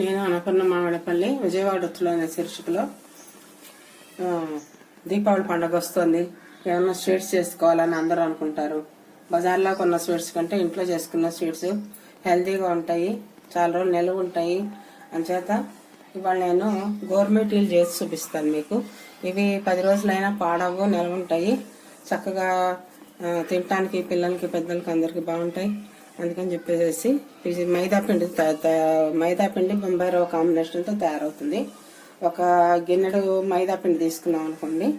నేను అనపర్ణ మామిడపల్లి విజయవాడ అనే శీర్షికలో దీపావళి పండుగ వస్తుంది. ఏమన్నా స్వీట్స్ చేసుకోవాలని అందరూ అనుకుంటారు. బజార్లో కొన్న స్వీట్స్ కంటే ఇంట్లో చేసుకున్న స్వీట్స్ హెల్తీగా ఉంటాయి చాలా రోజులు నిలువ ఉంటాయి. అంచేత ఇవాళ నేను గోర్మెట్ చేసి చూపిస్తాను మీకు. ఇవి పది రోజులైనా పాడవు నిల్వ ఉంటాయి. చక్కగా తినటానికి పిల్లలకి పెద్దలకి అందరికి బాగుంటాయి. అందుకని చెప్పేసి ఇది మైదా పిండి మైదా పిండి బొంబాయి రవ్వ కాంబినేషన్తో తయారవుతుంది. ఒక గిన్నెడు మైదా పిండి తీసుకున్నాం అనుకోండి.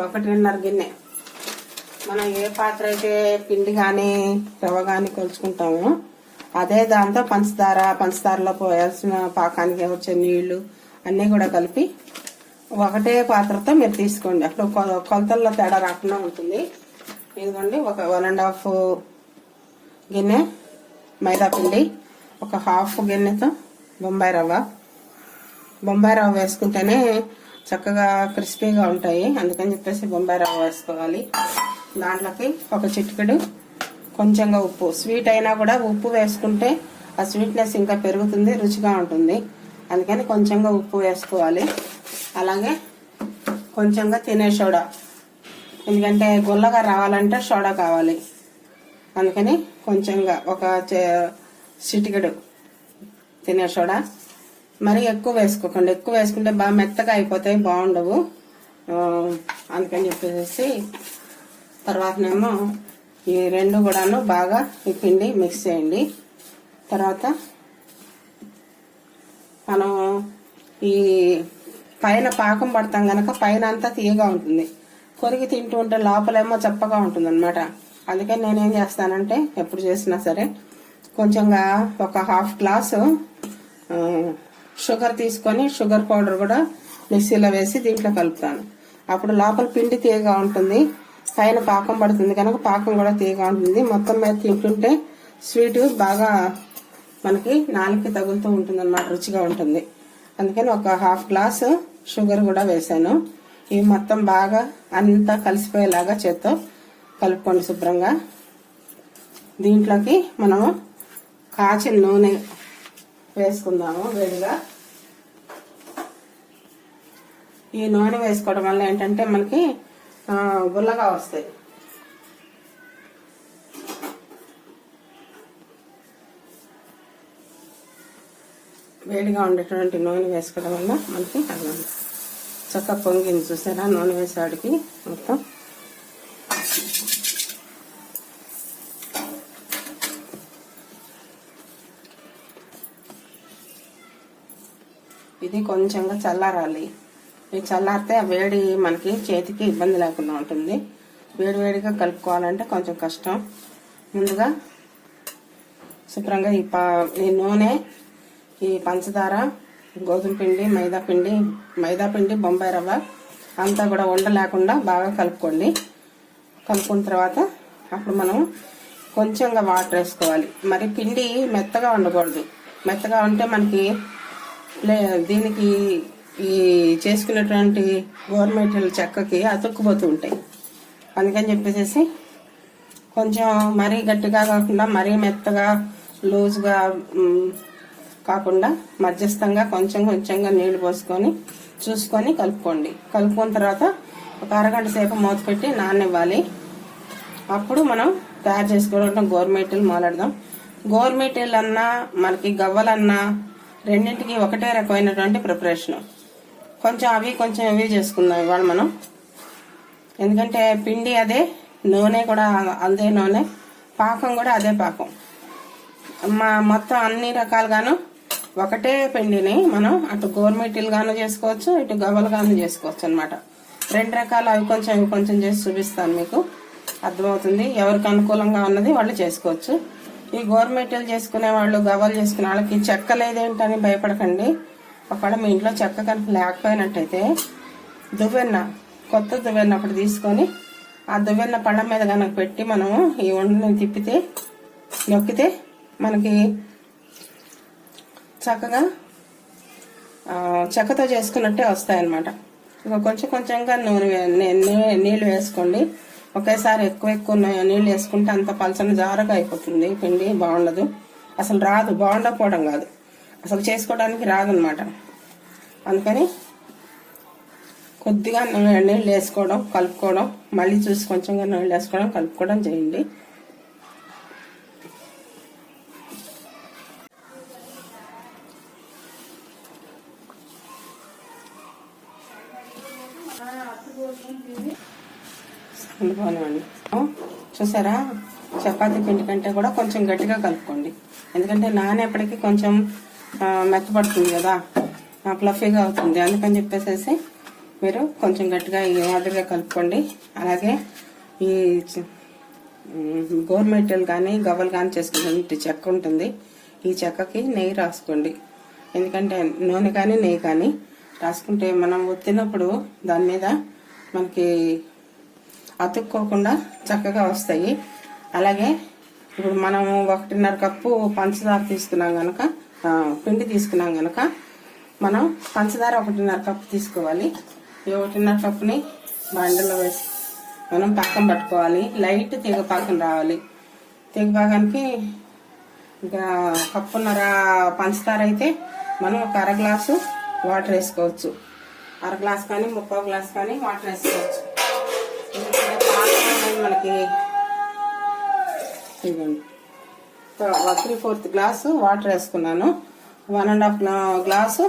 ఒకటిన్నర గిన్నె. మనం ఏ పాత్ర అయితే పిండి కానీ రవ్వ కానీ కొలుచుకుంటామో అదే దాంతో పంచదార పంచదారలో పోయాల్సిన పాకానికి వచ్చే నీళ్ళు అన్నీ కూడా కలిపి ఒకటే పాత్రతో మీరు తీసుకోండి. అప్పుడు కొ- కొలతల్లో తేడా రాకుండా ఉంటుంది. ఇదిగోండి ఒక వన్ అండ్ హాఫ్ గిన్నె మైదా పిండి ఒక హాఫ్ గిన్నెతో బొంబాయి రవ్వ. బొంబాయి రవ్వ వేసుకుంటేనే చక్కగా క్రిస్పీగా ఉంటాయి. అందుకని చెప్పేసి బొంబాయి రవ్వ వేసుకోవాలి. దాంట్లోకి ఒక చిటికెడు కొంచెంగా ఉప్పు. స్వీట్ అయినా కూడా ఉప్పు వేసుకుంటే ఆ స్వీట్నెస్ ఇంకా పెరుగుతుంది రుచిగా ఉంటుంది. అందుకని కొంచెంగా ఉప్పు వేసుకోవాలి. అలాగే కొంచెంగా తినే సోడా. ఎందుకంటే గుల్లగా రావాలంటే సోడా కావాలి. అందుకని కొంచెంగా ఒక చే- చిటికెడు తినే సోడా. మరి ఎక్కువ వేసుకోకండి. ఎక్కువ వేసుకుంటే బాగా మెత్తగా అయిపోతాయి బాగుండవు. అందుకని చెప్పేసి తర్వాతనేమో ఈ రెండు కూడాను బాగా ఈ పిండి మిక్స్ చేయండి. తర్వాత మనం ఈ పైన పాకం పడతాం కనుక పైన అంతా తీయగా ఉంటుంది. కొరికి తింటూ ఉంటే లోపలేమో చప్పగా ఉంటుంది అనమాట అందుకని నేనేం చేస్తానంటే ఎప్పుడు చేసినా సరే కొంచెంగా ఒక హాఫ్ గ్లాసు షుగర్ తీసుకొని షుగర్ పౌడర్ కూడా మిక్సీలో వేసి దీంట్లో కలుపుతాను. అప్పుడు లోపల పిండి తీయగా ఉంటుంది. పైన పాకం పడుతుంది కనుక పాకం కూడా తీయగా ఉంటుంది. మొత్తం మీద తింటుంటే స్వీట్ బాగా మనకి నాలుగుకి తగులుతూ ఉంటుంది అనమాట రుచిగా ఉంటుంది. అందుకని ఒక హాఫ్ గ్లాస్ షుగర్ కూడా వేసాను ఇవి మొత్తం బాగా అంతా కలిసిపోయేలాగా చేత్తో కలుపుకోండి శుభ్రంగా. దీంట్లోకి మనము కాచిన నూనె వేసుకుందాము వేడిగా. ఈ నూనె వేసుకోవడం వల్ల ఏంటంటే మనకి గుల్లగా వస్తాయి. వేడిగా ఉండేటువంటి నూనె వేసుకోవడం వల్ల మనకి అన్నం చక్కగా పొంగింది చూసారా? నూనె వేసేవాడికి మొత్తం. ఇది కొంచెంగా చల్లారాలి. ఇది చల్లారితే ఆ వేడి మనకి చేతికి ఇబ్బంది లేకుండా ఉంటుంది. వేడి వేడిగా కలుపుకోవాలంటే కొంచెం కష్టం. ముందుగా శుభ్రంగా ఈ పా ఈ నూనె ఈ పంచదార గోధుమ పిండి మైదా పిండి మైదా పిండి బొంబాయి రవ్వ అంతా కూడా ఉండ లేకుండా బాగా కలుపుకోండి. కలుపుకున్న తర్వాత అప్పుడు మనం కొంచెంగా వాటర్ వేసుకోవాలి. మరి పిండి మెత్తగా ఉండకూడదు. మెత్తగా ఉంటే మనకి లే దీనికి ఈ చేసుకున్నటువంటి గవర్నమెంట్ చెక్కకి అతుక్కుపోతూ ఉంటాయి. అందుకని చెప్పేసి కొంచెం మరీ గట్టిగా కాకుండా మరీ మెత్తగా లూజ్గా కాకుండా మధ్యస్థంగా కొంచెం కొంచెంగా నీళ్ళు పోసుకొని చూసుకొని కలుపుకోండి. కలుపుకున్న తర్వాత ఒక అరగంట సేపు మూత పెట్టి నాననివ్వాలి. అప్పుడు మనం తయారు చేసుకోవడం గోర్మేటీలు మొదలెడదాం గోర్మేటీలు అన్నా మనకి గవ్వలన్నా రెండింటికి ఒకటే రకమైనటువంటి ప్రిపరేషన్ కొంచెం అవి కొంచెం ఇవి చేసుకుందాం ఇవాళ మనం. ఎందుకంటే పిండి అదే నూనె కూడా అదే నూనె పాకం కూడా అదే పాకం. మా మొత్తం అన్ని రకాలుగాను ఒకటే పిండిని మనం అటు గోర్మెటీలుగాను చేసుకోవచ్చు ఇటు గవ్వలుగాను చేసుకోవచ్చు అనమాట రెండు రకాలు అవి కొంచెం ఇవి కొంచెం చేసి చూపిస్తాను మీకు. అర్థమవుతుంది. ఎవరికి అనుకూలంగా ఉన్నది వాళ్ళు చేసుకోవచ్చు. ఈ గవర్నమెంట్లు చేసుకునే వాళ్ళు గవ్వలు చేసుకునే వాళ్ళకి చెక్క లేదేంటని భయపడకండి. ఒకవేళ మీ ఇంట్లో చెక్క కనుక లేకపోయినట్టయితే దువ్వెన్న కొత్త దువ్వెన్న ఒకటి తీసుకొని ఆ దువ్వెన్న పళ్ళ మీద కనుక పెట్టి మనము ఈ వండని తిప్పితే నొక్కితే మనకి చక్కగా చెక్కతో చేసుకున్నట్టే వస్తాయన్నమాట. ఇక కొంచెం కొంచెంగా నూనె నీళ్ళు వేసుకోండి. ఒకేసారి ఎక్కువ ఎక్కువ నీళ్ళు వేసుకుంటే అంత పలచన జారగా అయిపోతుంది. పిండి బాగుండదు. అసలు రాదు. బాగుండకపోవడం కాదు. అసలు చేసుకోవడానికి రాదనమాట అందుకని కొద్దిగా నీళ్ళు వేసుకోవడం కలుపుకోవడం మళ్ళీ చూసి కొంచెంగా నీళ్ళు వేసుకోవడం కలుపుకోవడం చేయండి. అనుకోనివ్వండి చూసారా? చపాతి పిండి కంటే కూడా కొంచెం గట్టిగా కలుపుకోండి. ఎందుకంటే నానేపటికి కొంచెం మెత్తపడుతుంది కదా. ఫ్లఫీగా అవుతుంది. అందుకని చెప్పేసి మీరు కొంచెం గట్టిగా ఈ మాదిరిగా కలుపుకోండి. అలాగే ఈ చ- గోరుమెట్టెలు కానీ గవ్వలు కానీ చేసుకునే చెక్క ఉంటుంది. ఈ చెక్కకి నెయ్యి రాసుకోండి. ఎందుకంటే నూనె కానీ నెయ్యి కానీ రాసుకుంటే మనం తిన్నప్పుడు దాని మీద మనకి అతుక్కోకుండా చక్కగా వస్తాయి. అలాగే ఇప్పుడు మనము ఒకటిన్నర కప్పు పంచదార తీసుకున్నాం కనుక పిండి తీసుకున్నాం కనుక మనం పంచదార ఒకటిన్నర కప్పు తీసుకోవాలి. ఈ ఒకటిన్నర కప్పుని బండలో వేసి మనం పక్కన పట్టుకోవాలి. లైట్ తీగ పాకం రావాలి. తీగ పాకానికి ఇంకా కప్పున్నర పంచదార అయితే మనం ఒక అర గ్లాసు వాటర్ వేసుకోవచ్చు. అర గ్లాస్ కానీ ముప్పో గ్లాస్ కానీ వాటర్ వేసుకోవచ్చు. మనకి త్రీ ఫోర్త్ గ్లాసు వాటర్ వేసుకున్నాను. వన్ అండ్ హాఫ్ గ్లాసు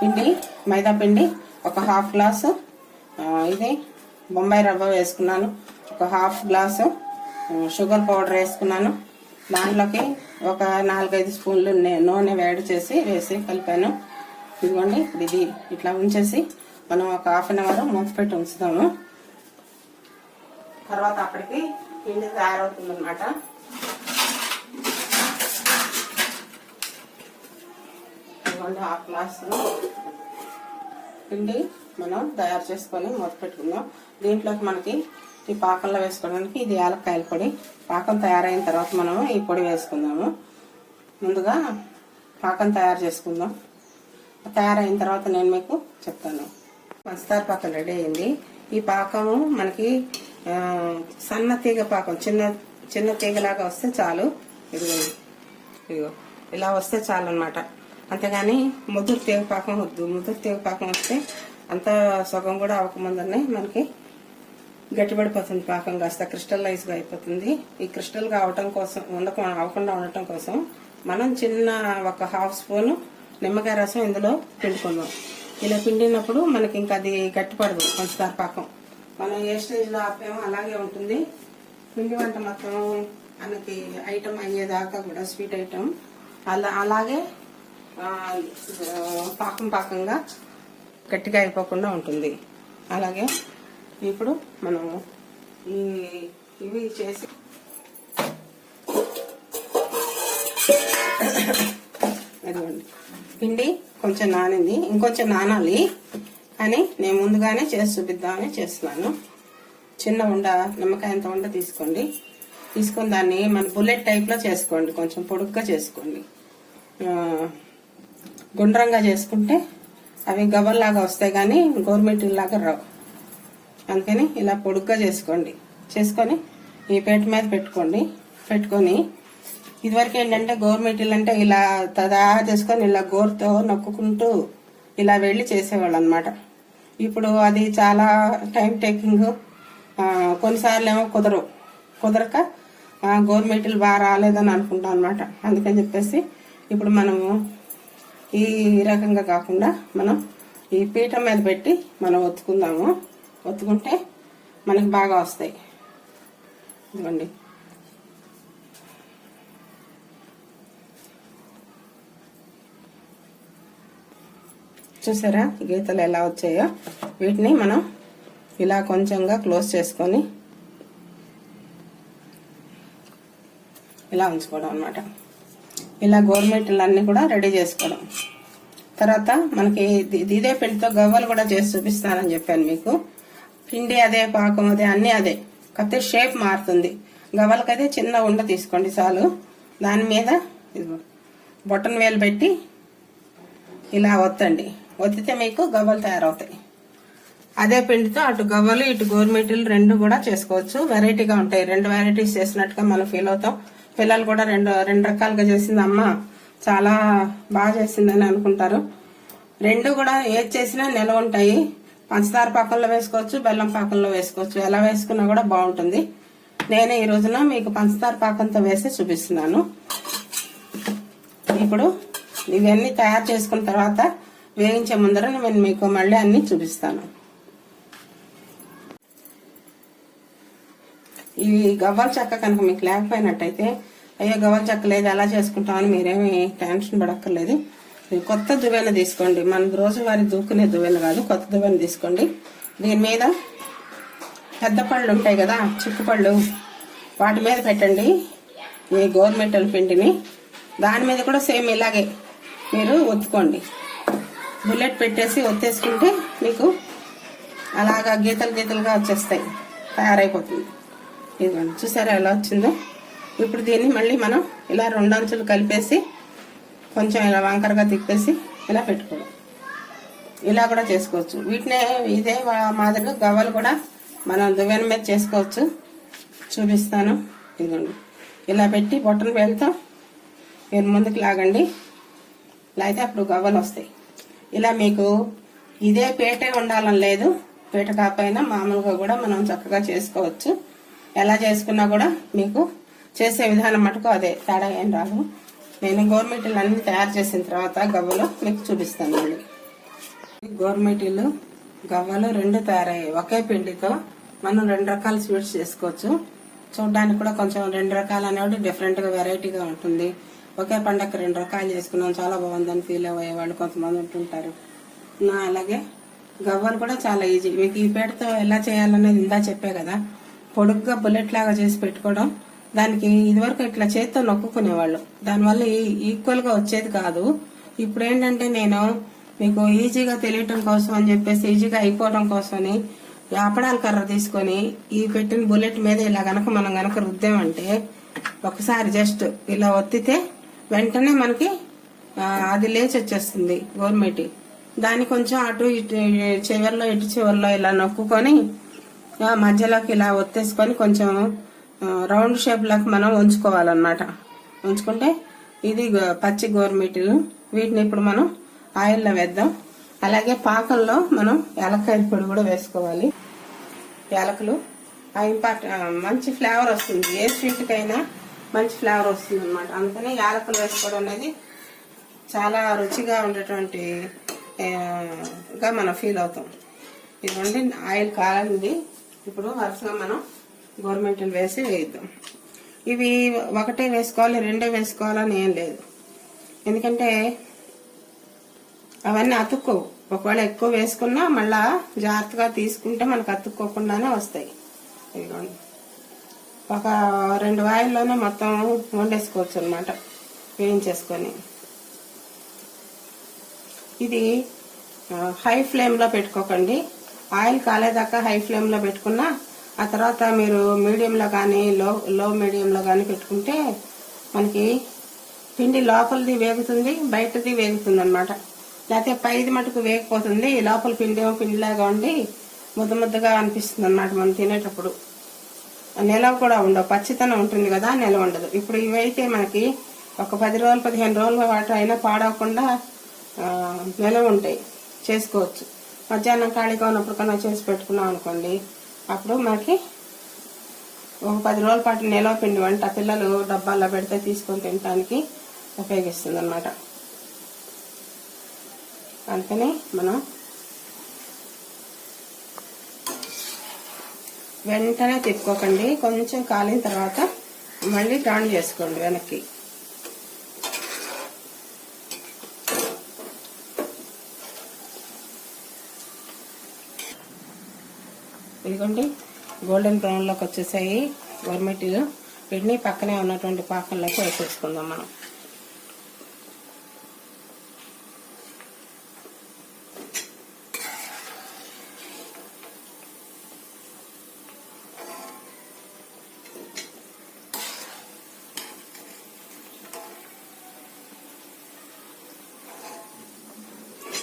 పిండి మైదా పిండి ఒక హాఫ్ గ్లాసు ఇది బొంబాయి రవ్వ వేసుకున్నాను. ఒక హాఫ్ గ్లాసు షుగర్ పౌడర్ వేసుకున్నాను. దాంట్లోకి ఒక నాలుగైదు స్పూన్లు నూనె వేడి చేసి వేసి కలిపాను. ఇదిగోండి ఇది ఇట్లా ఉంచేసి మనం ఒక హాఫ్ అన్ అవర్ మూత పెట్టి ఉంచుతాము. తర్వాత అప్పటికి పిండి తయారవుతుంది అనమాట ఇవ్వండి హాఫ్ గ్లాస్ పిండి మనం తయారు చేసుకొని మూత పెట్టుకుందాం. దీంట్లోకి మనకి ఈ పాకంలో వేసుకోవడానికి ఇది యాలక్కాయల పొడి. పాకం తయారైన తర్వాత మనం ఈ పొడి వేసుకుందాము. ముందుగా పాకం తయారు చేసుకుందాం. తయారైన తర్వాత నేను మీకు చెప్తాను. పంచదార పాకం రెడీ అయింది. ఈ పాకము మనకి సన్న తీగ పాకం చిన్న చిన్న తీగలాగా వస్తే చాలు. ఇదిగో ఇదిగో ఇలా వస్తే చాలు అనమాట అంతేగాని ముదురు తీగ పాకం వద్దు. ముదురు తీగ పాకం వస్తే అంత సుఖం కూడా అవ్వకముందనే మనకి గట్టిపడిపోతుంది పాకం కాస్త క్రిస్టలైజ్గా అయిపోతుంది. ఈ క్రిస్టల్గా అవటం కోసం ఉండక అవ్వకుండా ఉండటం కోసం మనం చిన్న ఒక హాఫ్ స్పూన్ నిమ్మకాయ రసం ఇందులో పిండుకుందాం. ఇలా పిండినప్పుడు మనకి ఇంకా అది గట్టిపడదు పంచదార పాకం. మనం ఏ స్టేజ్లో ఆపామో అలాగే ఉంటుంది. పిండి వంట మొత్తం మనకి ఐటమ్ అయ్యేదాకా కూడా స్వీట్ ఐటమ్ అలా అలాగే పాకం పాకంగా గట్టిగా అయిపోకుండా ఉంటుంది. అలాగే ఇప్పుడు మనం ఈ ఇవి చేసి పిండి కొంచెం నానింది. ఇంకొంచెం నానాలి. కానీ నేను ముందుగానే చేసి చూపిద్దామని చేస్తున్నాను. చిన్న ఉండ నిమ్మకాయ అంత ఉండ తీసుకోండి. తీసుకుని దాన్ని మన బుల్లెట్ టైప్లో చేసుకోండి. కొంచెం పొడుగ్గా చేసుకోండి. గుండ్రంగా చేసుకుంటే అవి గబర్లాగా వస్తాయి కానీ గవర్నమెంట్ లాగా రావు. అందుకని ఇలా పొడుగ్గా చేసుకోండి. చేసుకొని ఈ పేట మీద పెట్టుకోండి. పెట్టుకొని ఇదివరకు ఏంటంటే గవర్నమెంట్ అంటే ఇలా తదా చేసుకొని ఇలా గోరుతో నొక్కుంటూ ఇలా వెళ్ళి చేసేవాళ్ళు అనమాట ఇప్పుడు అది చాలా టైం టేకింగ్ కొన్నిసార్లు ఏమో కుదరవు. కుదరక గవర్నమెంట్లు బాగా రాలేదని అనుకుంటాం అనమాట. అందుకని చెప్పేసి ఇప్పుడు మనము ఈ రకంగా కాకుండా మనం ఈ పీఠం మీద పెట్టి మనం ఒత్తుకుందాము. ఒత్తుకుంటే మనకి బాగా వస్తాయి. ఇదిగోండి. చూసారా? గీతలు ఎలా వచ్చాయో? వీటిని మనం ఇలా కొంచెంగా క్లోజ్ చేసుకొని ఇలా ఉంచుకోవడం అనమాట ఇలా గవర్నమెంట్లు కూడా రెడీ చేసుకోవడం. తర్వాత మనకి ఇది- ఇదే పిండితో గవ్వలు కూడా చేసి చూపిస్తానని చెప్పాను మీకు. పిండి అదే పాకం అదే అన్ని అదే. కాకపోతే షేప్ మారుతుంది. గవ్వలకైతే చిన్న ఉండ తీసుకోండి చాలు. దాని మీద ఇదిగో బొట్టన్ వేలు పెట్టి ఇలా వత్తండి వత్తితే మీకు గవ్వలు తయారవుతాయి. అదే పిండితో అటు గవ్వలు ఇటు గోరుమిటీలు రెండు కూడా చేసుకోవచ్చు. వెరైటీగా ఉంటాయి. రెండు వెరైటీస్ చేసినట్టుగా మనం ఫీల్ అవుతాం. పిల్లలు కూడా రెండు రెండు రకాలుగా చేసింది అమ్మ. చాలా బాగా చేసిందని అనుకుంటారు. రెండు కూడా ఏది చేసినా నిలవ ఉంటాయి. పంచదార పాకంలో వేసుకోవచ్చు బెల్లం పాకంలో వేసుకోవచ్చు. ఎలా వేసుకున్నా కూడా బాగుంటుంది. నేను ఈ రోజున మీకు పంచదార పాకంతో వేసి చూపిస్తున్నాను. ఇప్పుడు ఇవన్నీ తయారు చేసుకున్న తర్వాత వేయించే ముందర నేను మీకు మళ్ళీ అన్ని చూపిస్తాను. ఇవి గవ్వల చెక్క కనుక మీకు లేకపోయినట్టయితే అయ్యో గవ్వల చెక్క లేదు ఎలా చేసుకుంటామని మీరేమి టెన్షన్ పడక్కర్లేదు. కొత్త దువ్వెన తీసుకోండి. మనం రోజువారీ దూకునే దువ్వెన కాదు కొత్త దువ్వెన తీసుకోండి. దీని మీద పెద్ద పళ్ళు ఉంటాయి కదా చిక్కు పళ్ళు. వాటి మీద పెట్టండి ఈ గవర్నమెంట్ పిండిని. దాని మీద కూడా సేమ్ ఇలాగే మీరు ఒత్తుకోండి. బుల్లెట్ పెట్టేసి ఒత్తేసుకుంటే మీకు అలాగా గీతలు గీతలుగా వచ్చేస్తాయి. తయారైపోతుంది. ఇదిగోండి చూసారా ఎలా వచ్చిందో? ఇప్పుడు దీన్ని మళ్ళీ మనం ఇలా రెండు అంచులు కలిపేసి కొంచెం ఇలా వంకరగా తిప్పేసి ఇలా పెట్టుకోవడం ఇలా కూడా చేసుకోవచ్చు. వీటినే ఇదే మాదిరిగా గవ్వలు కూడా మనం దువ్వెన మీద చేసుకోవచ్చు. చూపిస్తాను. ఇదిగోండి. ఇలా పెట్టి బొట్టను వెళ్తాం మీరు ముందుకు లాగండి. లాగితే అప్పుడు గవ్వలు వస్తాయి. ఇలా మీకు ఇదే పేటే ఉండాలని లేదు. పీట కాకపోయినా మామూలుగా కూడా మనం చక్కగా చేసుకోవచ్చు. ఎలా చేసుకున్నా కూడా మీకు చేసే విధానం మటుకు అదే. తేడా ఏం రాదు. నేను గవర్నమెంట్లు అన్ని తయారు చేసిన తర్వాత గవ్వలు మీకు చూపిస్తాను మళ్ళీ. ఇల్లు గవ్వలు రెండు తయారయ్యాయి. ఒకే పిండితో మనం రెండు రకాల స్వీట్స్ చేసుకోవచ్చు. చూడడానికి కూడా కొంచెం రెండు రకాలు అనేవి డిఫరెంట్గా వెరైటీగా ఉంటుంది. ఒకే పండగ రెండు రకాలు చేసుకున్నాం చాలా బాగుందని ఫీల్ అయ్యేవాళ్ళు కొంతమంది ఉంటుంటారు. నా అలాగే గవ్వలు కూడా చాలా ఈజీ మీకు ఈ పేటతో ఎలా చేయాలనేది ఇందా చెప్పే కదా. పొడుగ్గా బుల్లెట్ లాగా చేసి పెట్టుకోవడం దానికి ఇదివరకు ఇట్లా చేత్తో నొక్కునేవాళ్ళు దానివల్ల ఈక్వల్గా వచ్చేది కాదు. ఇప్పుడు ఏంటంటే నేను మీకు ఈజీగా తెలియటం కోసం అని చెప్పేసి ఈజీగా అయిపోవడం కోసమని ఈ కర్ర తీసుకొని ఈ పెట్టిన బుల్లెట్ మీద ఇలా గనక మనం గనక రుద్దామంటే ఒకసారి జస్ట్ ఇలా ఒత్తితే వెంటనే మనకి అది లేచి వచ్చేస్తుంది గవర్నమెంట్. దాన్ని కొంచెం అటు ఇటు చివర్లో ఇటు చివర్లో ఇలా నొక్కుకొని మధ్యలోకి ఇలా ఒత్తేసుకొని కొంచెం రౌండ్ షేప్ లాగా మనం ఉంచుకోవాలన్నమాట. ఉంచుకుంటే ఇది పచ్చి గోరుమిటీలు వీటిని ఇప్పుడు మనం ఆయిల్లో వేద్దాం. అలాగే పాకంలో మనం ఏలక్కాయ పొడి కూడా వేసుకోవాలి. యాలకులు ఆ మంచి ఫ్లేవర్ వస్తుంది. ఏ స్వీట్కైనా మంచి ఫ్లేవర్ వస్తుంది అనమాట అందుకని యాలకులు వేసుకోవడం అనేది చాలా రుచిగా ఉండేటువంటి గా మనం ఫీల్ అవుతాం. ఇదిగోండి ఆయిల్ కాలండి ఇప్పుడు వరుసగా మనం గవర్నమెంట్ వేసి వేయిద్దాం. ఇవి ఒకటే వేసుకోవాలి రెండే వేసుకోవాలని ఏం లేదు. ఎందుకంటే అవన్నీ అతుక్కోవు. ఒకవేళ ఎక్కువ వేసుకున్నా మళ్ళా జాగ్రత్తగా తీసుకుంటే మనకు అతుక్కోకుండానే వస్తాయి. ఇదిగోండి. ఒక రెండు ఆయిల్లోనే మొత్తం వండేసుకోవచ్చు అనమాట వేయించేసుకొని. ఇది హై ఫ్లేమ్లో పెట్టుకోకండి. ఆయిల్ కాలేదాకా హై ఫ్లేమ్లో పెట్టుకున్నా ఆ తర్వాత మీరు మీడియంలో కానీ లో లో మీడియంలో కానీ పెట్టుకుంటే మనకి పిండి లోపలిది వేగుతుంది బయటది వేగుతుంది అనమాట లేకపోతే పైది మటుకు వేగిపోతుంది లోపల పిండి పిండిలాగా ఉండి ముద్ద ముద్దగా అనిపిస్తుంది అనమాట మనం తినేటప్పుడు. నిలవ కూడా ఉండవు. పచ్చితనం ఉంటుంది కదా నిలవ ఉండదు. ఇప్పుడు ఇవైతే మనకి ఒక పది రోజులు పదిహేను రోజుల వాటర్ అయినా పాడవకుండా నిలవ ఉంటాయి. చేసుకోవచ్చు. మధ్యాహ్నం ఖాళీగా ఉన్నప్పుడు కన్నా చేసి పెట్టుకున్నాం అనుకోండి అప్పుడు మనకి ఒక పది రోజుల పాటు నిలవ పిండి వంట పిల్లలు డబ్బాల్లో పెడితే తీసుకొని తినడానికి ఉపయోగిస్తుంది అనమాట అందుకని మనం వెంటనే తిప్పుకోకండి. కొంచెం కాలిన తర్వాత మళ్ళీ టర్న్ చేసుకోండి వెనక్కి. ఇదిగోండి గోల్డెన్ బ్రౌన్లోకి వచ్చేసాయి. గవర్నమెంట్లు వీటిని పక్కనే ఉన్నటువంటి పాకంలోకి వేసేసుకుందాం మనం.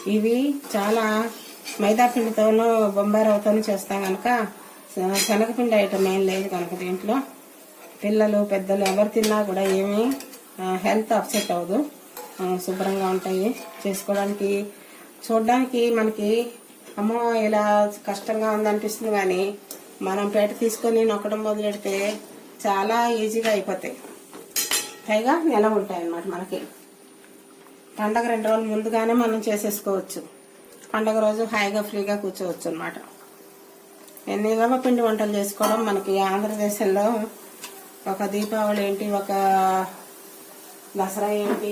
ఇవి చాలా మైదాపిండితోనూ బొంబాయి రవ్వతోనూ చేస్తాం కనుక శనగపిండి ఐటమ్ ఏం లేదు కనుక దీంట్లో. పిల్లలు పెద్దలు ఎవరు తిన్నా కూడా ఏమీ హెల్త్ అప్సెట్ అవ్వదు. శుభ్రంగా ఉంటాయి. చేసుకోవడానికి చూడడానికి మనకి అమ్మో ఇలా కష్టంగా ఉందనిపిస్తుంది కానీ మనం పేట తీసుకొని నొక్కడం మొదలెడితే చాలా ఈజీగా అయిపోతాయి. పైగా నిలవ ఉంటాయి అన్నమాట మనకి. పండగ రెండు రోజులు ముందుగానే మనం చేసేసుకోవచ్చు. పండగ రోజు హాయిగా ఫ్రీగా కూర్చోవచ్చు అనమాట ఎన్ని రవ్వ పిండి వంటలు చేసుకోవడం మనకి ఆంధ్రదేశంలో ఒక దీపావళి ఏంటి ఒక దసరా ఏంటి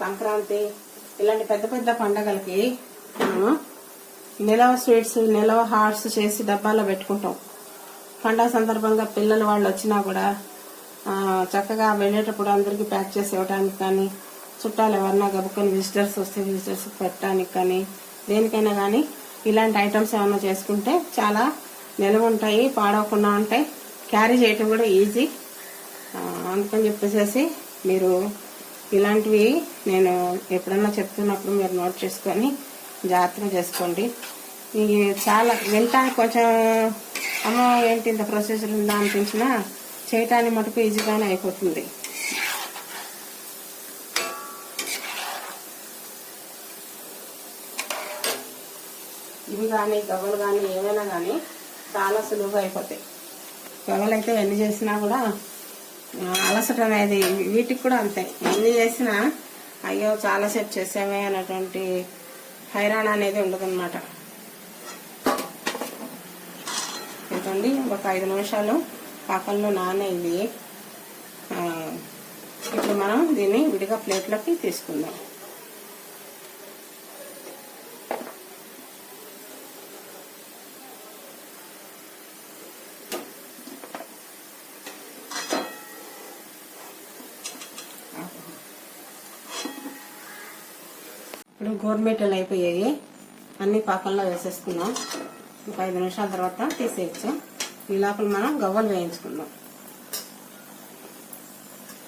సంక్రాంతి ఇలాంటి పెద్ద పెద్ద పండగలకి మనము నిలవ స్వీట్స్ నిలవ హార్ట్స్ చేసి డబ్బాలో పెట్టుకుంటాం. పండగ సందర్భంగా పిల్లలు వాళ్ళు వచ్చినా కూడా చక్కగా వెళ్ళేటప్పుడు అందరికీ ప్యాక్ చేసి ఇవ్వడానికి కానీ చుట్టాలు ఎవరన్నా గబుకొని విజిటర్స్ వస్తే విజిటర్స్ పెట్టడానికి కానీ దేనికైనా కానీ ఇలాంటి ఐటమ్స్ ఏమైనా చేసుకుంటే చాలా నిలవ ఉంటాయి పాడవకుండా ఉంటాయి. క్యారీ చేయటం కూడా ఈజీ అందుకని చెప్పేసి మీరు ఇలాంటివి నేను ఎప్పుడన్నా చెప్తున్నప్పుడు మీరు నోట్ చేసుకొని జాగ్రత్తగా చేసుకోండి. ఇది చాలా వినటానికి కొంచెం అమ్మ ఏంటి ఇంత ప్రొసీజర్ ఉందా అనిపించినా చేయటానికి మటుకు ఈజీగానే అయిపోతుంది. కానీ గవ్వలు కానీ ఏమైనా కానీ చాలా సులువుగా అయిపోతాయి. గవ్వలు అయితే ఎన్ని చేసినా కూడా అలసట అనేది వీటికి కూడా అంతే. ఎన్ని చేసినా అయ్యో చాలాసేపు చేసామే అనేటువంటి హైరాణ అనేది ఉండదన్నమాట. చూడండి ఒక ఐదు నిమిషాలు పాకంలో నానే ఇవి ఇప్పుడు మనం దీన్ని విడిగా ప్లేట్లోకి తీసుకుందాం. ఇప్పుడు అయిపోయాయి. అన్ని పాకంలో వేసేసుకుందాం. ఒక ఐదు నిమిషాల తర్వాత తీసేయచ్చు. ఈ లోపల మనం గవ్వలు వేయించుకుందాం.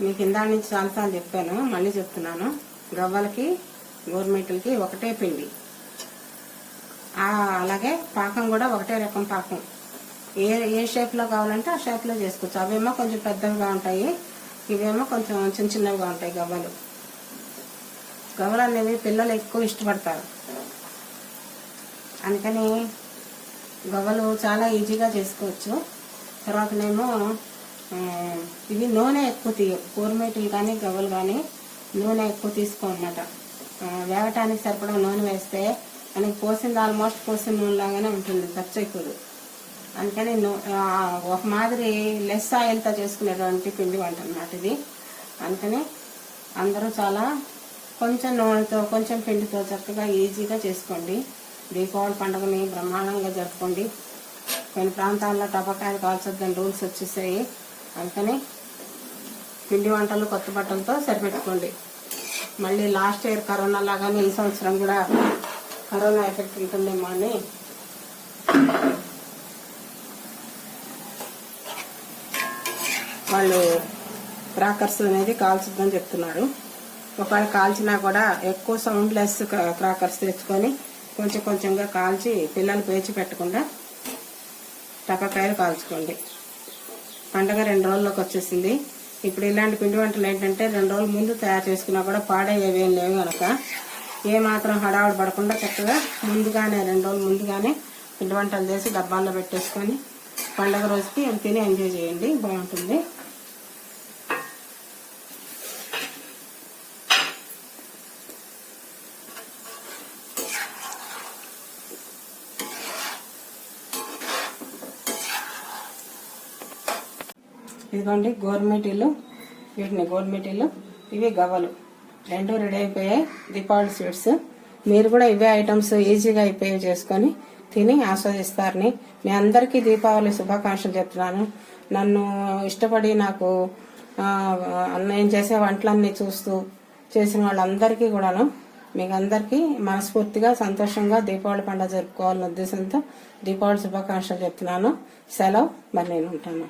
మీకు ఇందా నుంచి చాలాసార్లు చెప్పాను మళ్ళీ చెప్తున్నాను. గవ్వలకి గోర్మేటలకి ఒకటే పిండి. అలాగే పాకం కూడా ఒకటే రకం పాకం. ఏ ఏ షేప్లో కావాలంటే ఆ షేప్లో చేసుకోవచ్చు. అవేమో కొంచెం పెద్దవిగా ఉంటాయి. ఇవేమో కొంచెం చిన్న చిన్నవిగా ఉంటాయి గవ్వలు. గవ్వలు అనేవి పిల్లలు ఎక్కువ ఇష్టపడతారు. అందుకని గవ్వలు చాలా ఈజీగా చేసుకోవచ్చు. తర్వాతనేమో ఆ, ఇవి నూనె ఎక్కువ తీయ కూరమేటలు కానీ గవ్వలు కానీ నూనె ఎక్కువ తీసుకోమన్నమాట వేగటానికి సరిపడా నూనె వేస్తే మనకి పోసింది ఆల్మోస్ట్ పోసిన నూనె లాగానే ఉంటుంది ఖర్చు ఎక్కువ అందుకని ఒక మాదిరి లెస్ ఆయిల్తో చేసుకునేటువంటి పిండి వంట అన్నమాట ఇది. అందుకని అందరూ చాలా కొంచెం నూనెతో కొంచెం పిండితో చక్కగా ఈజీగా చేసుకోండి. దీపావళి పండుగని బ్రహ్మాండంగా జరుపుకోండి. కొన్ని ప్రాంతాల్లో టపాకాయలు కాల్చొద్దని రూల్స్ వచ్చేసాయి. అందుకని పిండి వంటలు కొత్త బట్టలతో సరిపెట్టుకోండి. మళ్ళీ లాస్ట్ ఇయర్ కరోనా లాగానే ఈ సంవత్సరం కూడా కరోనా ఎఫెక్ట్ ఉంటుందేమో అని వాళ్ళు క్రాకర్స్ అనేది కాల్చొద్దని చెప్తున్నారు. ఒకవేళ కాల్చినా కూడా ఎక్కువ సౌండ్ లెస్ క్రాకర్స్ తెచ్చుకొని కొంచెం కొంచెంగా కాల్చి పిల్లలు పేచి పెట్టకుండా టపాకాయలు కాల్చుకోండి. పండగ రెండు రోజుల్లోకి వచ్చేసింది. ఇప్పుడు ఇలాంటి పిండి వంటలు ఏంటంటే రెండు రోజుల ముందు తయారు చేసుకున్నా కూడా పాడయ్యేవి ఏం లేవు కనుక ఏ మాత్రం పడకుండా చక్కగా ముందుగానే రెండు రోజులు ముందుగానే పిండి వంటలు చేసి డబ్బాల్లో పెట్టేసుకొని పండగ రోజుకి తిని ఎంజాయ్ చేయండి. బాగుంటుంది. ఇదిగోండి గవర్నమెంట్ ఇల్లు. వీటిని గవర్నమెంట్ ఇల్లు. ఇవి గవ్వలు. రెండు రెడీ అయిపోయాయి. దీపావళి స్వీట్స్. మీరు కూడా ఇవే ఐటమ్స్ ఈజీగా అయిపోయి చేసుకొని తిని ఆస్వాదిస్తారని మీ అందరికీ దీపావళి శుభాకాంక్షలు చెప్తున్నాను. నన్ను ఇష్టపడి నాకు నేను చేసే వంటలన్నీ చూస్తూ చేసిన వాళ్ళందరికీ కూడాను మీకు అందరికీ మనస్ఫూర్తిగా సంతోషంగా దీపావళి పండుగ జరుపుకోవాలనే ఉద్దేశంతో దీపావళి శుభాకాంక్షలు చెప్తున్నాను. సెలవు మరి నేను ఉంటాను.